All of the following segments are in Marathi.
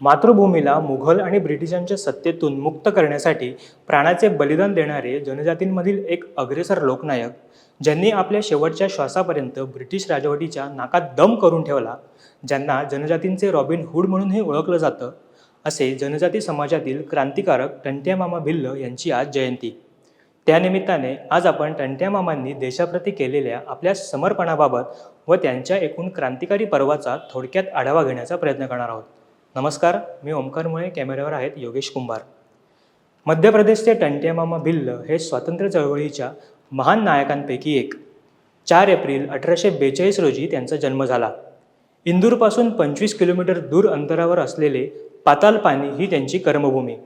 मातृभूमीला मुघल आणि ब्रिटिशांच्या सत्तेतून मुक्त करण्यासाठी प्राणाचे बलिदान देणारे जनजातींमधील एक अग्रेसर लोकनायक ज्यांनी आपल्या शेवटच्या श्वासापर्यंत ब्रिटिश राजवटीच्या नाकात दम करून ठेवला ज्यांना जनजातींचे रॉबिन हुड म्हणूनही ओळखलं जातं असे जनजाती समाजातील क्रांतिकारक टंट्यामामा भिल्ल यांची आज जयंती. त्यानिमित्ताने आज आपण टंट्या मामांनी देशाप्रती केलेल्या आपल्या समर्पणाबाबत व त्यांच्या एकूण क्रांतिकारी पर्वाचा थोडक्यात आढावा घेण्याचा प्रयत्न करणार आहोत. नमस्कार मी ओमकार मुळे कॅमेऱ्यावर आहेत योगेश कुंभार. मध्य प्रदेशचे टंट्यामामा भिल्ल हे स्वातंत्र्य चळवळीच्या महान नायकांपैकी एक. चार एप्रिल अठराशे बेचाळीस रोजी त्यांचा जन्म झाला. इंदूरपासून पंचवीस किलोमीटर दूर अंतरावर असलेले पातालपानी ही त्यांची कर्मभूमी.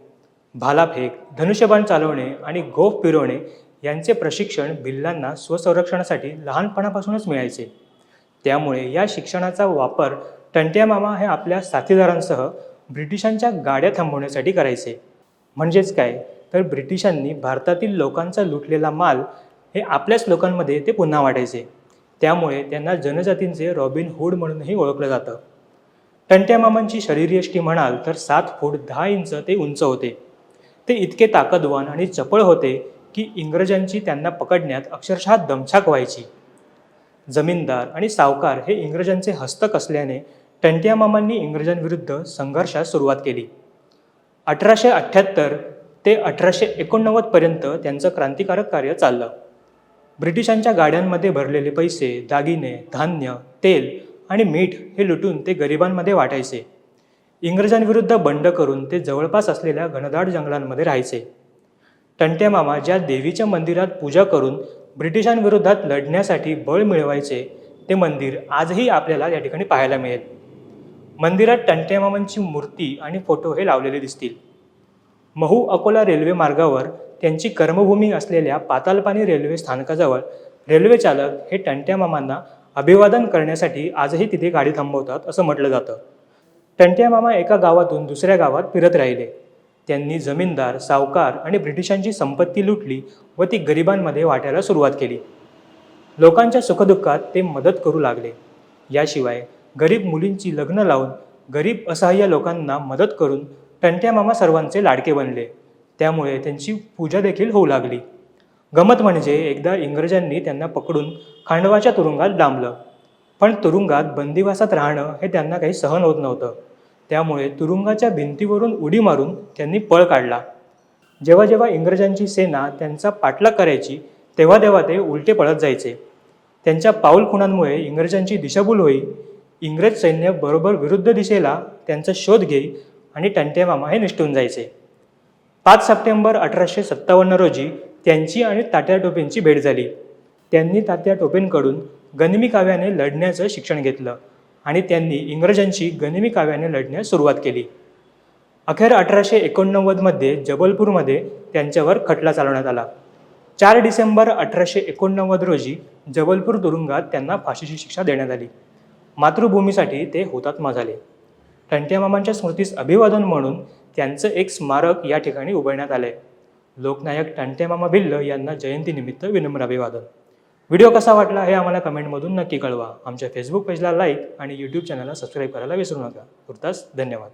भालाफेक धनुष्यबाण चालवणे आणि गोफ फिरवणे यांचे प्रशिक्षण भिल्लांना स्वसंरक्षणासाठी लहानपणापासूनच मिळायचे. त्यामुळे या शिक्षणाचा वापर टंट्या मामा हे आपल्या साथीदारांसह ब्रिटिशांच्या गाड्या थांबवण्यासाठी करायचे. म्हणजेच काय? तर ब्रिटिशांनी भारतातील लोकांचा लुटलेला माल हे आपल्याच लोकांमध्ये ते पुन्हा वाटायचे. त्यामुळे त्यांना जनजातींचे रॉबिन हुड म्हणूनही ओळखलं जातं. टंट्या मामांची शरीरयष्टी म्हणाल तर सात फूट दहा इंच ते उंच होते. ते इतके ताकदवान आणि चपळ होते की इंग्रजांची त्यांना पकडण्यात अक्षरशः दमछाक व्हायची. जमीनदार आणि सावकार हे इंग्रजांचे हस्तक असल्याने टंट्या मामांनी इंग्रजांविरुद्ध संघर्षास सुरुवात केली. अठराशे अठ्ठ्याहत्तर ते अठराशे एकोणनव्वदपर्यंत त्यांचं क्रांतिकारक कार्य चाललं. ब्रिटिशांच्या गाड्यांमध्ये भरलेले पैसे दागिने धान्य तेल आणि मीठ हे लुटून ते गरिबांमध्ये वाटायचे. इंग्रजांविरुद्ध बंड करून ते जवळपास असलेल्या घनदाट जंगलांमध्ये राहायचे. टंट्या मामा ज्या देवीच्या मंदिरात पूजा करून ब्रिटिशांविरोधात लढण्यासाठी बळ मिळवायचे ते मंदिर आजही आपल्याला या ठिकाणी पाहायला मिळेल. मंदिरात टंट्या मामांची मूर्ती आणि फोटो हे लावलेले दिसतील. महू अकोला रेल्वे मार्गावर त्यांची कर्मभूमी असलेल्या पातालपानी रेल्वे स्थानकाजवळ रेल्वे चालक हे टंट्या मामांना अभिवादन करण्यासाठी आजही तिथे गाडी थांबवतात असं म्हटलं जातं. टंट्या मामा एका गावातून दुसऱ्या गावात फिरत राहिले. त्यांनी जमीनदार सावकार आणि ब्रिटिशांची संपत्ती लुटली व ती गरिबांमध्ये वाटायला सुरुवात केली. लोकांच्या सुखदुःखात ते मदत करू लागले. याशिवाय गरीब मुलींची लग्न लावून गरीब असहाय्य लोकांना मदत करून टंट्या मामा सर्वांचे लाडके बनले. त्यामुळे त्यांची पूजा देखील होऊ लागली. गमत म्हणजे एकदा इंग्रजांनी त्यांना पकडून खांडवाच्या तुरुंगात डांबलं पण तुरुंगात बंदिवासात राहणं हे त्यांना काही सहन होत नव्हतं. त्यामुळे तुरुंगाच्या भिंतीवरून उडी मारून त्यांनी पळ काढला. जेव्हा जेव्हा इंग्रजांची सेना त्यांचा पाठलाग करायची तेव्हा तेव्हा ते उलटे पळत जायचे. त्यांच्या पाऊल खुणांमुळे इंग्रजांची दिशाभूल होई. इंग्रज सैन्य बरोबर विरुद्ध दिशेला त्यांचा शोध घेई आणि टंटेमामा हे निष्ठून जायचे. पाच सप्टेंबर अठराशे सत्तावन्न रोजी त्यांची आणि तात्या टोपेंची भेट झाली. त्यांनी तात्या टोपेंकडून गनिमी काव्याने लढण्याचं शिक्षण घेतलं आणि त्यांनी इंग्रजांशी गनिमी काव्याने लढण्यास सुरुवात केली. अखेर अठराशे एकोणनव्वदमध्ये जबलपूरमध्ये त्यांच्यावर खटला चालवण्यात आला. चार डिसेंबर अठराशे एकोणनव्वद रोजी जबलपूर तुरुंगात त्यांना फाशीची शिक्षा देण्यात आली. मातृभूमीसाठी ते हुतात्मा झाले. टंट्या मामांच्या स्मृतीस अभिवादन म्हणून त्यांचं एक स्मारक या ठिकाणी उभारण्यात आलं आहे लोकनायक टंट्या मामा भिल्ल यांना जयंतीनिमित्त विनम्र अभिवादन. व्हिडिओ कसा वाटला हे आम्हाला कमेंटमधून नक्की कळवा. आमच्या फेसबुक पेजला लाईक आणि यूट्यूब चॅनलला सबस्क्राईब करायला विसरू नका. तुर्तास धन्यवाद.